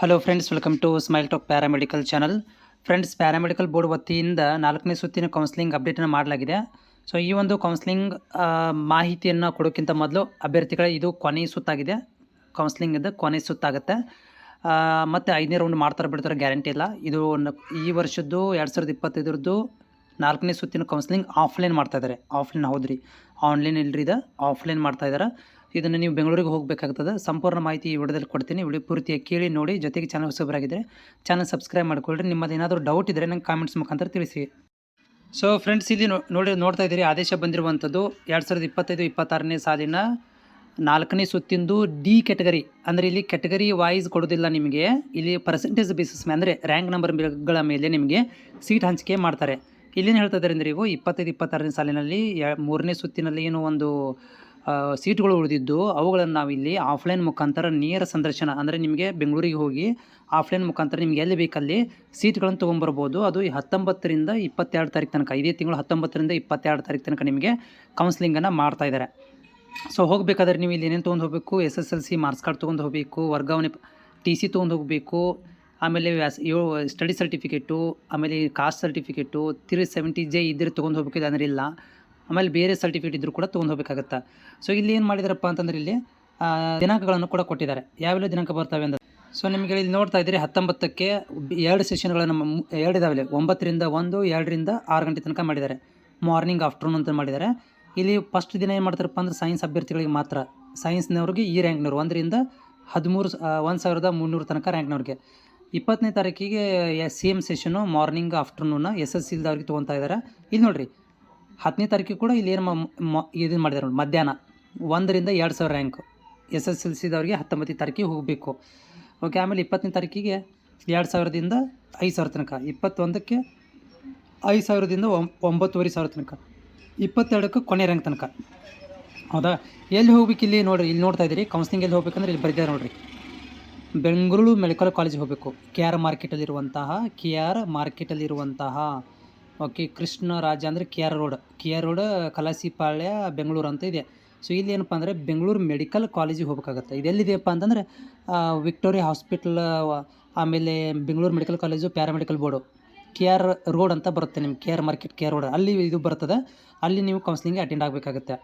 Hello friends welcome to Smile Talk paramedical channel friends paramedical board ವತಿಯಿಂದ ನಾಲ್ಕನೇ ಸುತ್ತಿನ counselling ಅಪ್ಡೇಟನ್ನು ಮಾಡಲಾಗಿದೆ. ಸೊ ಈ ಒಂದು ಕೌನ್ಸಿಲಿಂಗ್ ಮಾಹಿತಿಯನ್ನು ಕೊಡೋಕ್ಕಿಂತ ಮೊದಲು ಅಭ್ಯರ್ಥಿಗಳ ಇದು ಕೊನೆ ಸುತ್ತಾಗಿದೆ. ಕೌನ್ಸಿಲಿಂಗಿಂದ ಕೊನೆ ಸುತ್ತಾಗುತ್ತೆ. ಮತ್ತು ಐದನೇ ರೌಂಡ್ ಮಾಡ್ತಾರೆ ಬಿಡ್ತಾರೆ ಗ್ಯಾರಂಟಿ ಇಲ್ಲ. ಇದು ಈ ವರ್ಷದ್ದು ಎರಡು ಸಾವಿರದ ಇಪ್ಪತ್ತೈದರದ್ದು ನಾಲ್ಕನೇ ಸುತ್ತಿನ ಕೌನ್ಸಿಲಿಂಗ್ ಆಫ್ಲೈನ್ ಮಾಡ್ತಾಯಿದ್ದಾರೆ ಆಫ್ಲೈನ್ ಹೌದ್ರಿ. ಆನ್ಲೈನ್ ಇಲ್ರಿ ಇದು. ಆಫ್ಲೈನ್ ಮಾಡ್ತಾ ಇದ್ದಾರೆ ಇದನ್ನು ನೀವು ಬೆಂಗಳೂರಿಗೆ ಹೋಗಬೇಕಾಗ್ತದೆ. ಸಂಪೂರ್ಣ ಮಾಹಿತಿ ಈ ವಿಡಿಯೋದಲ್ಲಿ ಕೊಡ್ತೀನಿ. ವಿಡಿಯೋ ಪೂರ್ತಿಯಾಗಿ ಕೇಳಿ ನೋಡಿ. ಜೊತೆಗೆ ಚಾನಲ್ ಹೊಸಬರಾಗಿದ್ದರೆ ಚಾನಲ್ ಸಬ್ಸ್ಕ್ರೈಬ್ ಮಾಡ್ಕೊಳ್ರಿ. ನಿಮ್ಮದು ಏನಾದರೂ ಡೌಟ್ ಇದ್ದರೆ ನಂಗೆ ಕಾಮೆಂಟ್ಸ್ ಮುಖಾಂತರ ತಿಳಿಸಿ. ಸೊ ಫ್ರೆಂಡ್ಸ್ ಇಲ್ಲಿ ನೋಡಿ, ನೋಡ್ತಾ ಇದ್ದೀರಿ, ಆದೇಶ ಬಂದಿರುವಂಥದ್ದು ಎರಡು ಸಾವಿರದ ಇಪ್ಪತ್ತೈದು ಇಪ್ಪತ್ತಾರನೇ ಸಾಲಿನ ನಾಲ್ಕನೇ ಸುತ್ತಿಂದು ಡಿ ಕೆಟಗರಿ ಅಂದರೆ ಇಲ್ಲಿ ಕೆಟಗರಿ ವೈಸ್ ಕೊಡೋದಿಲ್ಲ ನಿಮಗೆ. ಇಲ್ಲಿ ಪರ್ಸೆಂಟೇಜ್ ಬೇಸಿಸ್ ಮೇಲೆ ಅಂದರೆ ರ್ಯಾಂಕ್ ನಂಬರ್ಗಳ ಮೇಲೆ ನಿಮಗೆ ಸೀಟ್ ಹಂಚಿಕೆ ಮಾಡ್ತಾರೆ. ಇಲ್ಲೇನು ಹೇಳ್ತಾ ಇದ್ದಾರೆ ಅಂದರೆ ಇವು ಇಪ್ಪತ್ತೈದು ಇಪ್ಪತ್ತಾರನೇ ಸಾಲಿನಲ್ಲಿ ಮೂರನೇ ಸುತ್ತಿನಲ್ಲಿ ಏನು ಒಂದು ಸೀಟ್ಗಳು ಉಳಿದಿದ್ದು, ಅವುಗಳನ್ನು ನಾವಿಲ್ಲಿ ಆಫ್ಲೈನ್ ಮುಖಾಂತರ ನೇರ ಸಂದರ್ಶನ ಅಂದರೆ ನಿಮಗೆ ಬೆಂಗಳೂರಿಗೆ ಹೋಗಿ ಆಫ್ಲೈನ್ ಮುಖಾಂತರ ನಿಮ್ಗೆ ಎಲ್ಲಿ ಬೇಕಲ್ಲಿ ಸೀಟ್ಗಳನ್ನು ತೊಗೊಂಬರ್ಬೋದು. ಅದು ಈ ಹತ್ತೊಂಬತ್ತರಿಂದ ಇಪ್ಪತ್ತೆರಡು ತಾರೀಕು ತನಕ, ಇದೇ ತಿಂಗಳು ಹತ್ತೊಂಬತ್ತರಿಂದ ಇಪ್ಪತ್ತೆರಡು ತಾರೀಕು ತನಕ ನಿಮಗೆ ಕೌನ್ಸಿಲಿಂಗನ್ನು ಮಾಡ್ತಾ ಇದ್ದಾರೆ ಸೊ ಹೋಗಬೇಕಾದ್ರೆ ನೀವು ಇಲ್ಲಿ ಏನೇನು ತೊಗೊಂಡು ಹೋಗಬೇಕು? S S L C marks card ತೊಗೊಂಡು ಹೋಗಬೇಕು, ವರ್ಗಾವಣೆ ಟಿ ಸಿ ತೊಗೊಂಡು ಹೋಗಬೇಕು, ಆಮೇಲೆ ವ್ಯಾಸ್, ಯೋ ಸ್ಟಡಿ ಸರ್ಟಿಫಿಕೇಟು ಆಮೇಲೆ caste certificate three seventy J ಇದ್ದರೆ ತೊಗೊಂಡು ಹೋಗಬೇಕು ಅಂದರೆ ಇಲ್ಲ. ಆಮೇಲೆ ಬೇರೆ ಸರ್ಟಿಫಿಕೇಟ್ ಇದ್ದರೂ ಕೂಡ ತೊಗೊಂಡು ಹೋಗಬೇಕಾಗತ್ತೆ? ಸೊ ಇಲ್ಲಿ ಏನು ಮಾಡಿದಾರಪ್ಪ ಅಂತಂದ್ರೆ ಇಲ್ಲಿ ದಿನಾಂಕಗಳನ್ನು ಕೂಡ ಕೊಟ್ಟಿದ್ದಾರೆ. ಯಾವೆಲ್ಲ ದಿನಾಂಕ ಬರ್ತವೆ ಅಂತ ಸೊ ನಿಮಗೆ ಇಲ್ಲಿ ನೋಡ್ತಾ ಇದ್ದೀರಿ, ಹತ್ತೊಂಬತ್ತಕ್ಕೆ ಎರಡು ಸೆಷನ್ಗಳನ್ನು ಎರಡು ಇದಾವೆ ಒಂಬತ್ತರಿಂದ ಒಂದು, ಎರಡರಿಂದ ಆರು ಗಂಟೆ ತನಕ ಮಾಡಿದ್ದಾರೆ. ಮಾರ್ನಿಂಗ್ ಆಫ್ಟರ್ನೂನ್ ಅಂತ ಮಾಡಿದ್ದಾರೆ. ಇಲ್ಲಿ ಫಸ್ಟ್ ದಿನ ಏನು ಮಾಡ್ತಾರಪ್ಪ ಅಂದ್ರೆ ಸೈನ್ಸ್ ಅಭ್ಯರ್ಥಿಗಳಿಗೆ ಮಾತ್ರ ಸೈನ್ಸ್ನವ್ರಿಗೆ ಈ ರ್ಯಾಂಕ್ನವ್ರು ಒಂದರಿಂದ ಹದಿಮೂರು ಒಂದು ಸಾವಿರದ ಮುನ್ನೂರು ತನಕ ರ್ಯಾಂಕ್ನವ್ರಿಗೆ ಇಪ್ಪತ್ತನೇ ತಾರೀಕಿಗೆ same session morning afternoon S S ಸಿಲ್ದವ್ರಿಗೆ ತೊಗೊತಾ ಇದ್ದಾರೆ. ಇಲ್ಲಿ ನೋಡಿರಿ ಹತ್ತನೇ ತಾರೀಕಿಗೆ ಕೂಡ ಇಲ್ಲಿ ಏನು ಇದನ್ನು ಮಾಡಿದ್ದಾರೆ ನೋಡಿ, ಮಧ್ಯಾಹ್ನ ಒಂದರಿಂದ ಎರಡು ಸಾವಿರ ರ್ಯಾಂಕ್ ಎಸ್ ಎಸ್ ಎಲ್ ಸಿದವ್ರಿಗೆ ಹತ್ತೊಂಬತ್ತನೇ ತಾರೀಕಿಗೆ ಹೋಗಬೇಕು. ಓಕೆ ಆಮೇಲೆ ಇಪ್ಪತ್ತನೇ ತಾರೀಕಿಗೆ ಎರಡು ಸಾವಿರದಿಂದ ಐದು ಸಾವಿರ ತನಕ. ಇಪ್ಪತ್ತೊಂದಕ್ಕೆ ಐದು ಸಾವಿರದಿಂದ ಒಂಬತ್ತುವರೆ ಸಾವಿರ ತನಕ. ಇಪ್ಪತ್ತೆರಡಕ್ಕೆ ಕೊನೆ ರ್ಯಾಂಕ್ ತನಕ. ಹೌದಾ? ಎಲ್ಲಿ ಹೋಗ್ಬೇಕು ಇಲ್ಲಿ ನೋಡಿರಿ, ಇಲ್ಲಿ ನೋಡ್ತಾ ಇದ್ದೀರಿ ಕೌನ್ಸಿಲಿಂಗ್ ಎಲ್ಲಿ ಹೋಗ್ಬೇಕಂದ್ರೆ ಇಲ್ಲಿ ಬರೆದಿದ್ದಾರೆ ನೋಡಿರಿ. ಬೆಂಗಳೂರು ಮೆಡಿಕಲ್ ಕಾಲೇಜ್ ಹೋಗಬೇಕು. ಕೆ ಆರ್ ಮಾರ್ಕೆಟಲ್ಲಿರುವಂತಹ, ಕೆ ಆರ್ ಮಾರ್ಕೆಟಲ್ಲಿರುವಂತಹ ಓಕೆ, ಕೃಷ್ಣ ರಾಜ ಅಂದರೆ K R road. K R road, Kalasipalya, Bengaluru ಅಂತ ಇದೆ. ಸೊ ಇಲ್ಲಿ ಏನಪ್ಪ ಅಂದರೆ ಬೆಂಗಳೂರು ಮೆಡಿಕಲ್ ಕಾಲೇಜಿಗೆ ಹೋಗ್ಬೇಕಾಗತ್ತೆ. ಇದು ಎಲ್ಲಿದೆಯಪ್ಪ ಅಂತಂದರೆ ವಿಕ್ಟೋರಿಯಾ ಹಾಸ್ಪಿಟ್ಲ್, ಆಮೇಲೆ Bengaluru medical college, paramedical board. K R road ಅಂತ ಬರುತ್ತೆ ನಿಮ್ಮ K R market, K R road. ಅಲ್ಲಿ ಇದು ಬರ್ತದೆ. ಅಲ್ಲಿ ನೀವು ಕೌನ್ಸಿಲಿಂಗ್ ಅಟೆಂಡ್ ಆಗಬೇಕಾಗುತ್ತೆ.